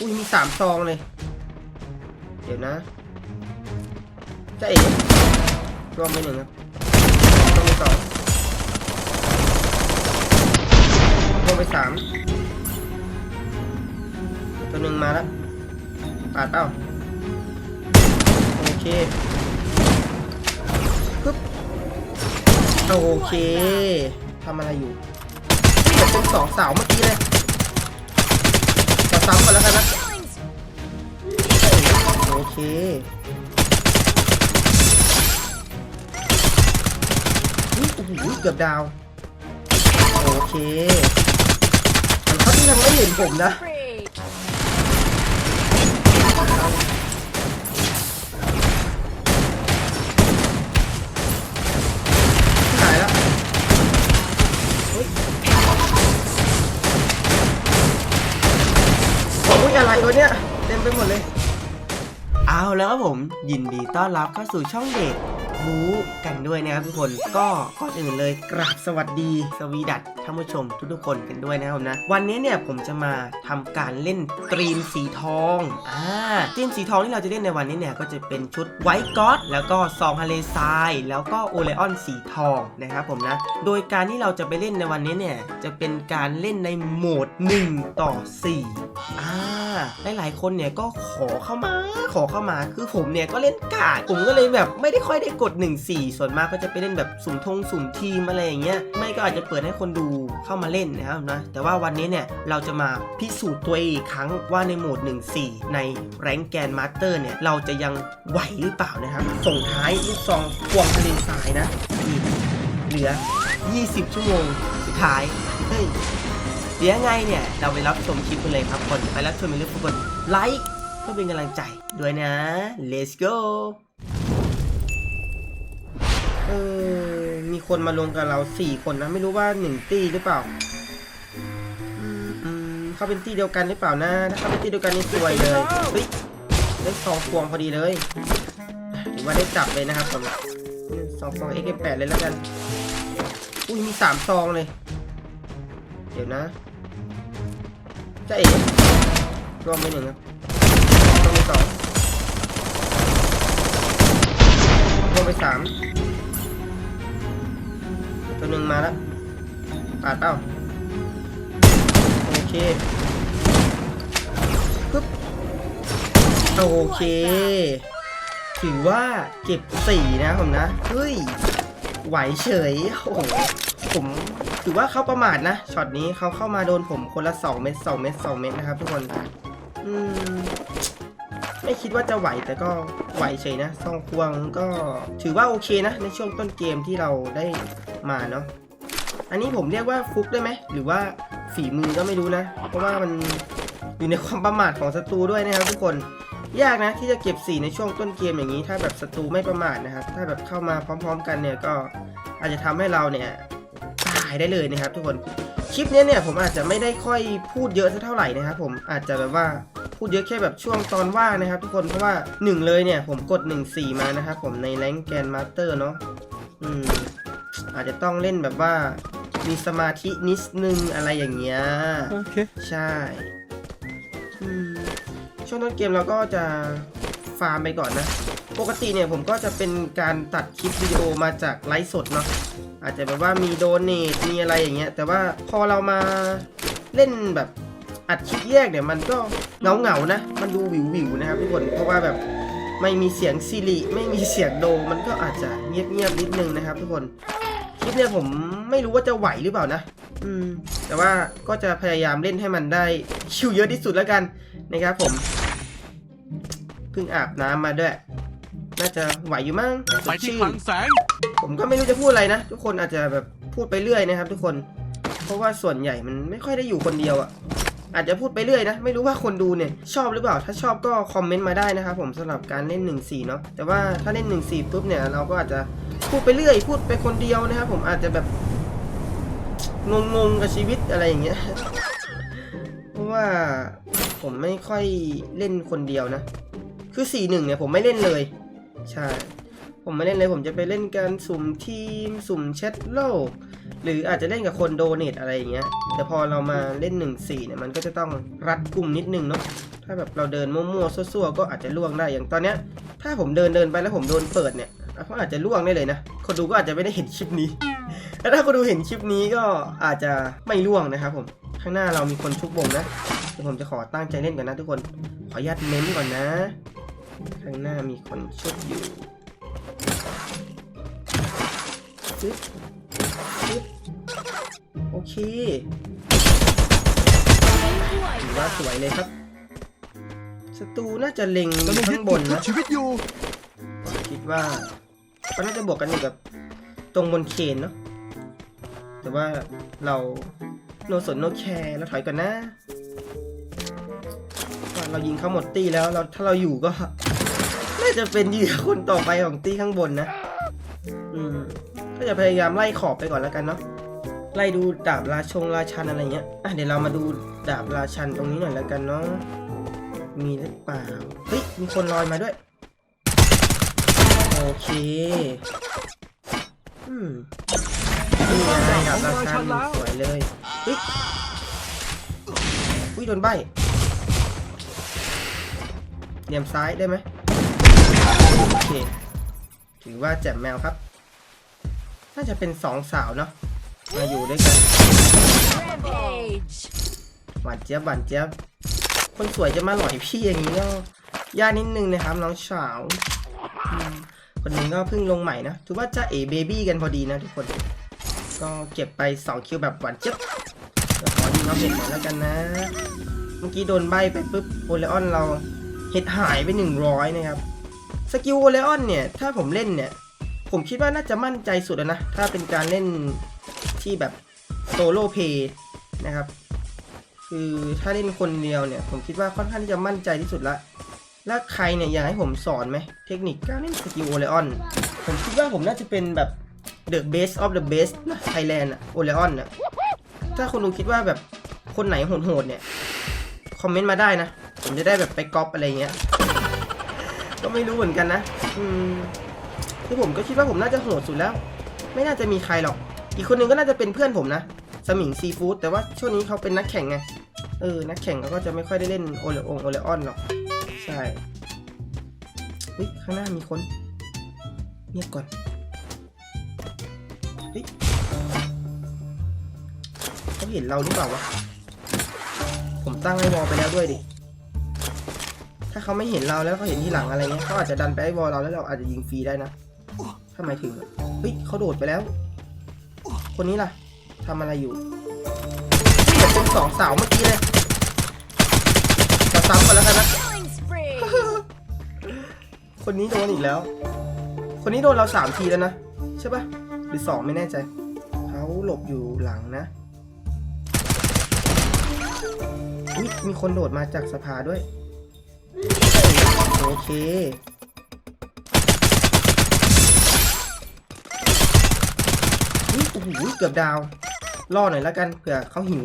อุ้ยมีสามซองเลย เดี๋ยวนะจะเอ๋รวมไปหนึ่งครับรวมไปสองรวมไปสามตัวหนึ่งมาแล้วปาดเปล่าโอเคปึ๊บโอเคทำอะไรอยู่จะเป็นสองสาวเมื่อกี้เลย ซ้ำกันแล้วกันนะโอเคอุ๊ยโอ้โหเกือบดาว โอเคมันเขาที่ยังไม่เห็นผมนะ โอ้ยวเนี้ยเต็มไปหมดเลย เอาแล้วครับผมยินดีต้อนรับเข้าสู่ช่องเด็กบู๊กันด้วยนะครับทุกคนก็ก่อนอื่นเลยกราบสวัสดีสวีดัตท่านผู้ชมทุกๆคนกันด้วยนะครับนะ วันนี้เนี่ยผมจะมาทำการเล่นตรีมสีทองอ่าตรีมสีทองที่เราจะเล่นในวันนี้เนี่ยก็จะเป็นชุดไวท์ก็อดแล้วก็ซองฮาเลซายแล้วก็โอเลออนสีทองนะครับผมนะ โดยการที่เราจะไปเล่นในวันนี้เนี่ยจะเป็นการเล่นในโหมด 1 ต่อ4อ่าหลายๆคนเนี่ยก็ขอเข้ามาขอเข้ามาคือผมเนี่ยก็เล่นกาด ผมก็เลยแบบไม่ได้ค่อยได้กด 1 4 ส่วนมากก็จะไปเล่นแบบสุ่มทงสุ่มทีมอะไรอย่างเงี้ย ไม่ก็อาจจะเปิดให้คนดูเข้ามาเล่นนะครับนะ แต่ว่าวันนี้เนี่ยเราจะมาพิสูจน์ตัวเองอีกครั้งว่าในโหมด 1 4 ในแรงแกนมาสเตอร์เนี่ยเราจะยังไหวหรือเปล่านะครับ ส่งท้ายลูกซองควงทะเลทรายนะอีกเหลือ 20 ชั่วโมงสุดท้ายเฮ้ยเดี๋ยวไงเนี่ย เราไปรับชมคลิปกันเลยครับคนไปรับชมอย่าลืมกดไลค์ พื่อเป็นกำลังใจด้วยนะ let's go เออ มีคนมาลงกับเราสี่คนนะ ไม่รู้ว่าหนึ่งตีหรือเปล่าอืมเขาเป็นตีเดียวกันหรือเปล่านะถ้าเขาเป็นตีเดียวกันนี่สวยเลยเฮ้ยได้สองพวงพอดีเลยถือว่าได้จับเลยนะครับผมสองซอง X8 เลยแล้วกัน อุ้ยมีสามซองเลย เดี๋ยวนะจะเอ๋รวมไปหนึ่งครับ สองรวมไปสามตัวหนึ่งมาแล้วปาดเปล่าโอเคปึ๊บโอเค ถือว่าเก็บสี่นะผมนะ เฮ้ย ไหวเฉย โอ้โห ผมถือว่าเขาประมาทนะ ช็อตนี้เขาเข้ามาโดนผมคนละ2เม็ด2เม็ด2เม็ดนะครับทุกคนอืม ไม่คิดว่าจะไหวแต่ก็ไหวเฉยนะซองควงก็ถือว่าโอเคนะ ในช่วงต้นเกมที่เราได้มาเนาะอันนี้ผมเรียกว่าฟุกได้ไหมหรือว่าฝีมือก็ไม่รู้นะ เพราะว่ามันอยู่ในความประมาทของศัตรูด้วยนะครับทุกคนยากนะที่จะเก็บสีในช่วงต้นเกมอย่างนี้ ถ้าแบบศัตรูไม่ประมาทนะครับ ถ้าแบบเข้ามาพร้อม ๆ กันเนี่ยก็อาจจะทำให้เราเนี่ยตายได้เลยนะครับ ทุกคน คลิปเนี้ยเนี่ยผมอาจจะไม่ได้ค่อยพูดเยอะสักเท่าไหร่นะครับผมอาจจะแบบว่าพูดเยอะแค่แบบช่วงตอนว่างนะครับ ทุกคนเพราะว่าหนึ่งเลยเนี่ยผมกด 1 4 มานะครับผมในแรงแกนมาสเตอร์เนาะอืมอาจจะต้องเล่นแบบว่ามีสมาธินิดนึงอะไรอย่างเงี้ย Okay. ใช่อืมช่วงต้นเกมเราก็จะฟาร์มไปก่อนนะ ปกติเนี่ยผมก็จะเป็นการตัดคลิปวิดีโอมาจากไลฟ์สดเนาะอาจจะแบบว่ามีโดเนทมีอะไรอย่างเงี้ย แต่ว่าพอเรามาเล่นแบบอัดคลิปแยกเนี่ยมันก็เงาเงานะ มันดูวิววิวนะครับทุกคนเพราะว่าแบบไม่มีเสียงซิริไม่มีเสียงโดมันก็อาจจะเงียบเงียบนิดนึงนะครับ ทุกคนคลิปเนี่ยผมไม่รู้ว่าจะไหวหรือเปล่านะ อืม แต่ว่าก็จะพยายามเล่นให้มันได้คิวเยอะที่สุดแล้วกันนะครับผมเพิ่งอาบน้ำมาด้วย น่าจะไหวอยู่มั้งสไปดที่ชื่คลันงแสง ผมก็ไม่รู้จะพูดอะไรนะ ทุกคนอาจจะแบบพูดไปเรื่อยนะครับ ทุกคน เพราะว่าส่วนใหญ่มันไม่ค่อยได้อยู่คนเดียวอะ่ะอาจจะพูดไปเรื่อยนะ ไม่รู้ว่าคนดูเนี่ย ชอบหรือเปล่า ถ้าชอบก็คอมเมนต์มาได้นะครับผมสำหรับการเล่น 1 4 เนาะแต่ว่าถ้าเล่น 1 4 ปุ๊บเนี่ย เราก็อาจจะพูดไปเรื่อย พูดไปคนเดียวนะครับผมอาจจะแบบงงๆกับชีวิตอะไรอย่างเงี้ยเพราะว่าผมไม่ค่อยเล่นคนเดียวนะ คือ 4 1 เนี่ยผมไม่เล่นเลย ใช่ ผมไม่เล่นเลยผมจะไปเล่นการสุ่มทีม สุ่มแชทโลก หรืออาจจะเล่นกับคนโดเนทอะไรอย่างเงี้ย แต่พอเรามาเล่น 1 4เนี่ยมันก็จะต้องรัดกลุ่มนิดนึงเนาะถ้าแบบเราเดินมั่วๆซั่วๆก็อาจจะล่วงได้อย่างตอนเนี้ย ถ้าผมเดินเดินไปแล้วผมโดนเปิดเนี่ยก็อาจจะล่วงได้เลยนะคนดูก็อาจจะไม่ได้เห็นคลิปนี้แล้วถ้าคนดูเห็นคลิปนี้ก็อาจจะไม่ล่วงนะครับผมข้างหน้าเรามีคนชุบวงนะเดี๋ยวผมจะขอตั้งใจเล่นก่อนนะทุกคนขออนุญาตเม้มก่อนนะ ข้างหน้ามีคนชุบอยู่ซึบซึบโอเคถือว่าสวยเลยครับศัตรูน่าจะเล็งข้างบนนะชีวิตอยู่คิดว่าก็น่าจะบวกกันอยู่กับตรงบนเคนเนาะแต่ว่าเราโนสนโนแคร์เราถอยก่อนนะเรายิงเขาหมดตีแล้วเราถ้าเราอยู่ก็ จะเป็นเหยื่อคนต่อไปของตี้ข้างบนนะ อืม ก็จะพยายามไล่ขอบไปก่อนแล้วกันเนาะ ไล่ดูดาบราชงราชันอะไรเงี้ย อะเดี๋ยวเรามาดูดาบราชันตรงนี้หน่อยแล้วกันเนาะ มีหรือเปล่า เฮ้ย มีคนลอยมาด้วย โอเค อืมนี่ไงดาบราชันสวยเลยเฮ้ยอุ้ยโดนใบเหลี่ยมซ้ายได้ไหม โอเค ถือว่าแจ่มแมวครับ น่าจะเป็นสองสาวเนาะ มาอยู่ด้วยกัน หวานเจี๊ยบหวานเจี๊ยบ คนสวยจะมาหล่อยพี่อย่างนี้ก็ยากนิดนึงนะครับน้องสาวคนหนึ่งก็เพิ่งลงใหม่นะ ถือว่าจะเอเบบี้กันพอดีนะทุกคน ก็เก็บไป 2 คิวแบบหวานเจี๊ยบเดี๋ยวขอยิงเอาเห็ดหน่อยแล้วกันนะ เมื่อกี้โดนใบไปปุ๊บโอเลออนเราเห็ดหายไป 100 นะครับ สกิลโอเลออนเนี่ย ถ้าผมเล่นเนี่ย ผมคิดว่าน่าจะมั่นใจสุดแล้วนะ ถ้าเป็นการเล่นที่แบบโซโล่เพย์นะครับ คือถ้าเล่นคนเดียวเนี่ย ผมคิดว่าค่อนข้างที่จะมั่นใจที่สุดละ แล้วใครเนี่ยอยากให้ผมสอนไหม เทคนิคการเล่นสกิลโอเลออน ผมคิดว่าผมน่าจะเป็นแบบ the best of the best นะไทยแลนด์อะโอเลออนอะถ้าคนดูคิดว่าแบบคนไหนโหดๆเนี่ย คอมเมนต์มาได้นะ ผมจะได้แบบไปก๊อปอะไรเงี้ย ก็ไม่รู้เหมือนกันนะ อืมคือผมก็คิดว่าผมน่าจะโหดสุดแล้ว ไม่น่าจะมีใครหรอก อีกคนนึงก็น่าจะเป็นเพื่อนผมนะ สมิงซีฟู้ด แต่ว่าช่วงนี้เขาเป็นนักแข่งไง เออ นักแข่งเขาก็จะไม่ค่อยได้เล่นโอเลองโอเลออนหรอก ใช่เฮ้ยข้างหน้ามีคน เงียบก่อนเฮ้ยเขาเห็นเราหรือเปล่าวะ ผมตั้งไอ้วอลไปแล้วด้วยดิ ถ้าเขาไม่เห็นเราแล้วเขาเห็นที่หลังอะไรเงี้ยเขาอาจจะดันไปไอ้วอลเราแล้วเราอาจจะยิงฟรีได้นะถ้าหมายถึงเฮ้ยเขาโดดไปแล้ว คนนี้ล่ะทำอะไรอยู่เหมือนเป็นสองสาวเมื่อกี้เลยจะซ้ำกันแล้วกันนะคนนี้โดนอีกแล้ว คนนี้โดนเราสามทีแล้วนะใช่ปะหรือสองไม่แน่ใจเขาหลบอยู่หลังนะมีคนโดดมาจากสภาด้วย โอเคอุ๊ยโอ้โหเกือบดาว ล่อหน่อยแล้วกันเผื่อเขาหิว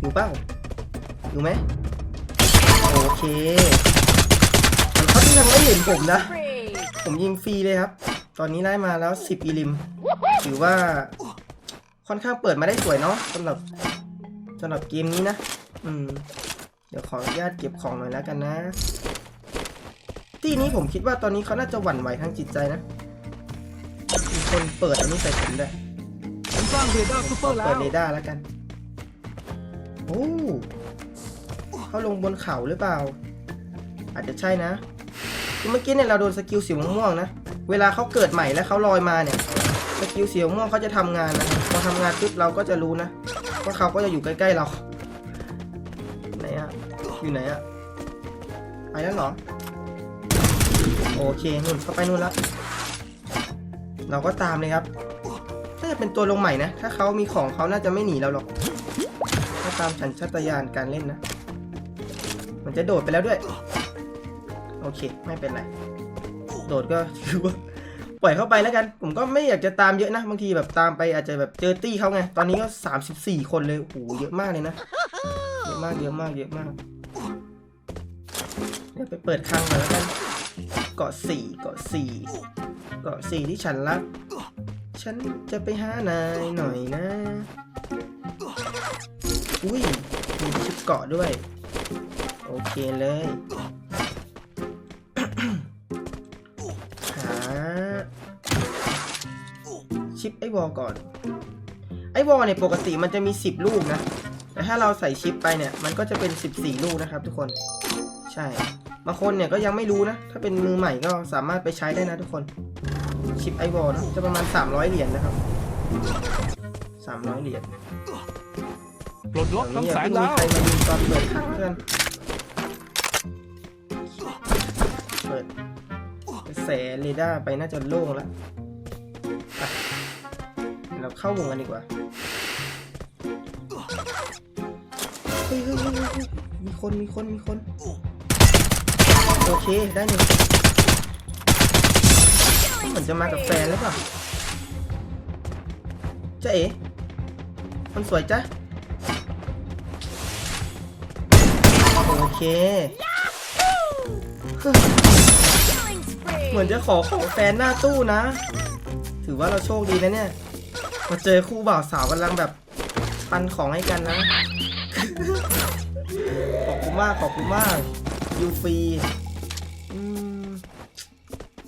หิวเปล่าหิวไหมโอเคเขาที่ยังไม่เห็นผมนะ ผมยิงฟรีเลยครับ ตอนนี้ได้มาแล้ว 10อีลิม ถือว่าค่อนข้างเปิดมาได้สวยเนาะสำหรับสำหรับเกมนี้นะ อืม เดี๋ยวขออนุญาตเก็บของหน่อยแล้วกันนะ ที่นี้ผมคิดว่าตอนนี้เขาน่าจะหวั่นไหวทางจิตใจนะ มีคนเปิดอันนี้ใส่ผมด้วยผมสร้างเรดาร์ซูเปอร์แล้เปิดเรดาร์แล้วกัน โอ้เขาลงบนเขาหรือเปล่า อาจจะใช่นะคือเมื่อกี้เนี่ยเราโดนสกิลสีม่วงนะ เวลาเขาเกิดใหม่แล้วเขาลอยมาเนี่ย สกิลสีม่วงเขาจะทำงานนะพอทำงานปุ๊บเราก็จะรู้นะว่าเขาก็จะอยู่ใกล้ๆเรา ไหนอะอยู่ไหนอะไปแล้วเหรอ โอเคนู่นเข้าไปนู่นแล้ว เราก็ตามเลยครับน่าจะเป็นตัวลงใหม่นะ ถ้าเขามีของเขาน่าจะไม่หนีเราหรอก ถ้าตามสัญชาตญาณการเล่นนะ มันจะโดดไปแล้วด้วย โอเค ไม่เป็นไร โดดก็ถือว่าปล่อยเข้าไปแล้วกัน ผมก็ไม่อยากจะตามเยอะนะ บางทีแบบตามไปอาจจะแบบเจอตี้เขาไง ตอนนี้ก็ 34 คนเลย โอ้โห เยอะมากเลยนะ เยอะมาก เยอะมาก เยอะมาก เดี๋ยวไปเปิดคลังหน่อยแล้วกัน เกาะสี่เกาะสี่เกาะสี่ที่ฉันรัก ฉันจะไปหานายหน่อยนะ อุ้ย มีชุดเกาะด้วย โอเคเลย หา ชิปไอวอลก่อน ไอวอลเนี่ยปกติมันจะมี 10 ลูกนะ แต่ถ้าเราใส่ชิปไปเนี่ย มันก็จะเป็น 14 ลูกนะครับทุกคน ใช่ บางคนเนี่ยก็ยังไม่รู้นะ ถ้าเป็นมือใหม่ก็สามารถไปใช้ได้นะทุกคน ชิปไอวอลนะจะประมาณ 300 เหรียญนะครับ 300 เหรียญปลดล็อกตอนทั้งนี้แสยังงไม่มีดาวใครมาดูตอนเปิดข้างเพื่อนเปิดกระแสเรดาร์ไปน่าจะโล่งแล้วไปเราเข้าวงกันดีกว่าเฮ้ยเฮ้ยเฮ้ยเฮ้ยเฮ้ยมีคนมีคนมีคน โอเค ได้หนึ่งเหมือนจะมากับแฟนหรือเปล่าจ๊ะเอ๋คนสวยจ้ะโอเค เหมือนจะขอของแฟนหน้าตู้นะ ถือว่าเราโชคดีนะเนี่ย มาเจอคู่บ่าวสาวกำลังแบบปันของให้กันนะ ขอบคุณมาก ขอบคุณมาก ยูฟรี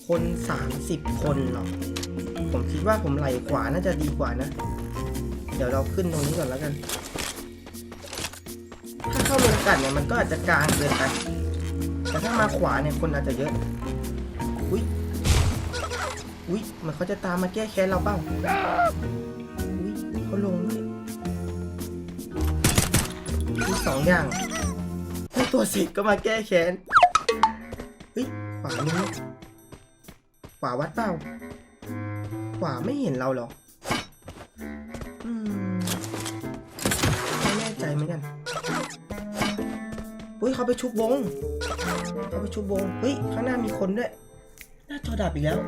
คน 30 คนเหรอผมคิดว่าผมไหลขวาน่าจะดีกว่านะ เดี๋ยวเราขึ้นตรงนี้ก่อนแล้วกัน ถ้าเข้าลงกันเนี่ยมันก็อาจจะกลางเกินไปแต่ถ้ามาขวาเนี่ยคนอาจจะเยอะ อุ้ย อุ้ยเหมันเขาจะตามมาแก้แค้นเราเปล่า อุ้ยเขาลงด้วยมีสองอย่างให้ตัวสิทธ์ก็มาแก้แค้น เฮ้ยขวานี้ ขวาวัดเปล่า ขวาไม่เห็นเราเหรอไม่แน่ใจเหมือนกันอุ้ยเขาไปชุบวงเขาไปชุบวงเฮ้ยข้างหน้ามีคนด้วย หน้าจอดับอีกแล้ว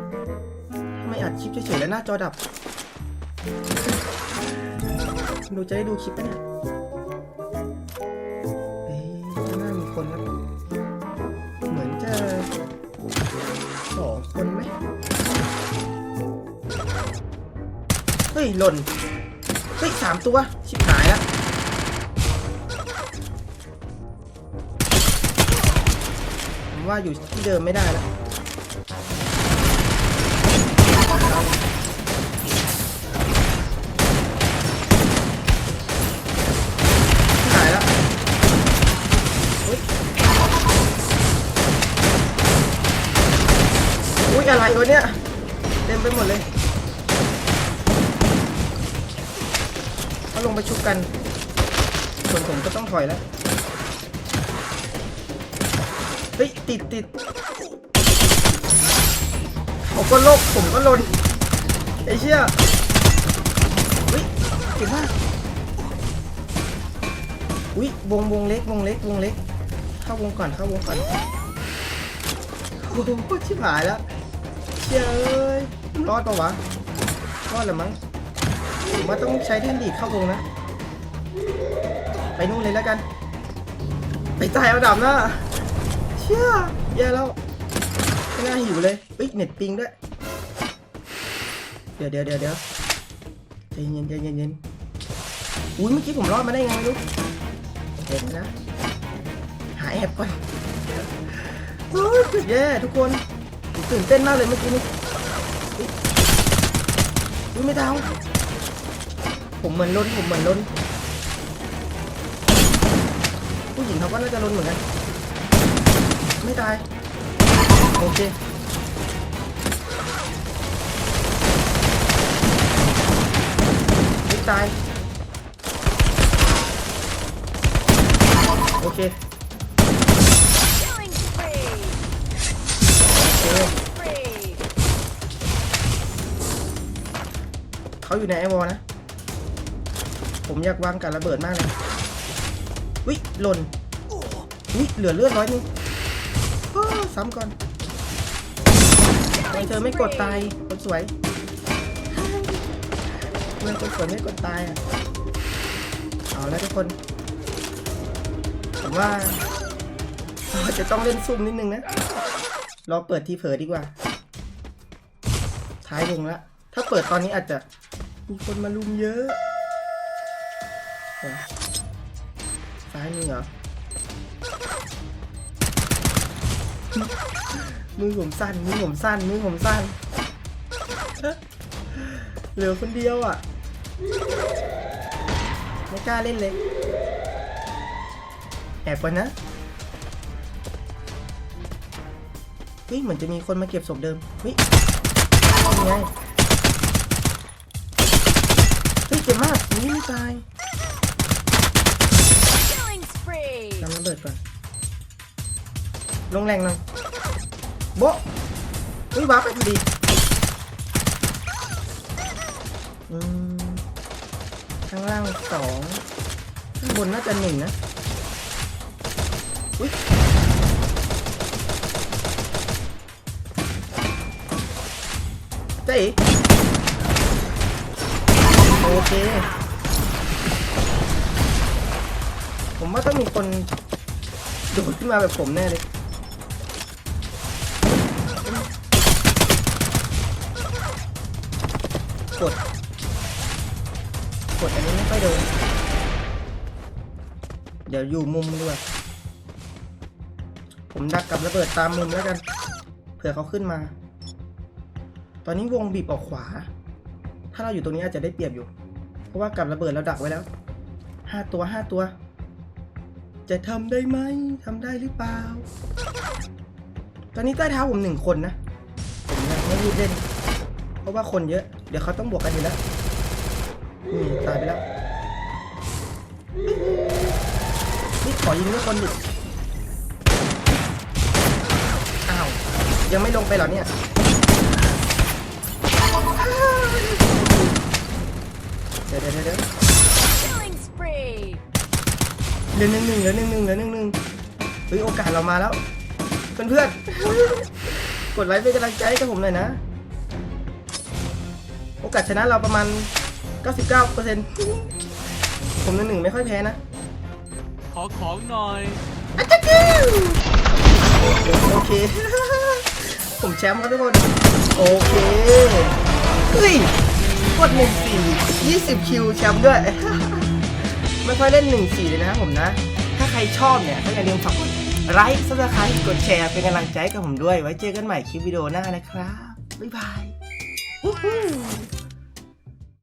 ทำไมอัดคลิปเฉยๆแล้วหน้าจอดับดูจะได้ดูคลิปปะเนี่ย สองคนไหมเฮ้ยหล่นเฮ้ยสามตัว ชิบหายแล้วผมว่าอยู่ที่เดิมไม่ได้แล้ว อะไรวะเนี่ย เต็มไปหมดเลยเขาลงไปชุบกัน ส่วนผมก็ต้องถอยแล้ว เฮ้ย ติดติดเขาก็โลกผมก็ลนไอ้เชี่ยเฮ้ยเก่งมากอุ้ยวงวงเล็กวงเล็กวงเล็ก เข้าวงก่อนเข้าวงก่อนโอ้โหชิบหายแล้ว เชี่ยเอ้ยรอดปะวะรอดหรือมั้งผมว่าต้องใช้เทนดีเข้าวงนะ ไปนู่นเลยแล้วกัน ไปตายเอาดับหน้าเชี่ยแย่แล้วไม่น่าหิวเลยเฮ้ยเน็ตปิงด้วย เดี๋ยวเดี๋ยวเดี๋ยวเดี๋ยวใจเย็นใจเย็นใจเย็นอุ้ยเมื่อกี้ผมรอดมาได้ไงไม่รู้เดี๋ยวนะ หาแอบก่อนโอ้ยสุดแย่ทุกคน ตื่นเต้นมากเลยเมื่อกี้นี้อุ๊ยอุ้ยไม่ดาผมเหมือนล้นผมเหมือนล้น ผู้หญิงเขาก็น่าจะล้นเหมือนกัน ไม่ตาย โอเคไม่ตาย โอเค เขาอยู่ในไอวอลนะ ผมอยากวางกับระเบิดมากเลยวิหล่นวิเหลือเลือดร้อยนึงอ้อซ้ำก่อนไมเธอไม่กดตายคนสวยทำไมคนสวยไม่กดตายอะเอาแล้วทุกคนผมว่าเราจะต้องเล่นซุ่มนิดนึงนะรอเปิดทีเผลอดีกว่า ท้ายวงละ ถ้าเปิดตอนนี้อาจจะ มีคนมาลุมเยอะซ้ายมือเหรอ มือผมสั้น มือผมสั้น มือผมสั้น เหลือคนเดียวอะ ไม่กล้าเล่นเลย แอบก่อนนะ เฮ้ย เหมือนจะมีคนมาเก็บศพเดิม เฮ้ยยังไง เฮ้ยเจ็บมากนี่ไม่ตาย Killing spree. นำระเบิดก่อนลงแรงหน่อยโบ๊ะเฮ้ยว้าร์ปไปพอดีอืมข้างล่างสองข้างบนน่าจะหนึ่งนะอุ้ยเจ๊ เค ผมว่าต้องมีคนโดดขึ้นมาแบบผมแน่เลยกดกดอันนี้ไม่ค่อยโดนเดี๋ยวอยู่มุมด้วย ผมดักกับระเบิดตามมุมแล้วกัน เผื่อเขาขึ้นมา ตอนนี้วงบีบออกขวา ถ้าเราอยู่ตรงนี้อาจจะได้เปรียบอยู่ ราะว่ากับระเบิดเราดักไว้แล้วห้าตัวห้าตัว จะทำได้ไหมทำได้หรือเปล่า ตอนนี้ใต้เท้าผมหนึ่งคนนะ ผมยังไม่รีบเล่น เพราะว่าคนเยอะ เดี๋ยวเขาต้องบวกกันอยู่แล้วนี่ตายไปแล้ว นี่ขอยิงด้วยคนดิอ้าว ยังไม่ลงไปเหรอเนี่ย ดี๋ยวเดี๋ยวเดี๋ยว Killing spree. เหลือหนึ่งหนึ่งเหลือหนึ่งหนึ่งเหลือหนึ่งหนึ่งเฮ้ยโอกาสเรามาแล้ว เพื่อนเพื่อนๆ กดไลค์เป็นกำลังใจให้กับผมหน่อยนะ โอกาสชนะเราประมาณ 99%ผมหนึ่งหนึ่งไม่ค่อยแพ้นะขอของหน่อยอะจ๊ะกิ้วโอเค ผมแชมป์ครับทุกคน โอเค เฮ้ย กดหนึ่งสี่ยี่สิบคิวแชมป์ด้วย ไม่ค่อยเล่นหนึ่งสี่เลยนะครับผมนะ ถ้าใครชอบเนี่ยก็อย่าลืมฝากกดไลค์ซับสไครต์กดแชร์เป็นกำลังใจกับผมด้วย ไว้เจอกันใหม่คลิปวิดีโอหน้านะครับ บ๊ายบาย Woohoo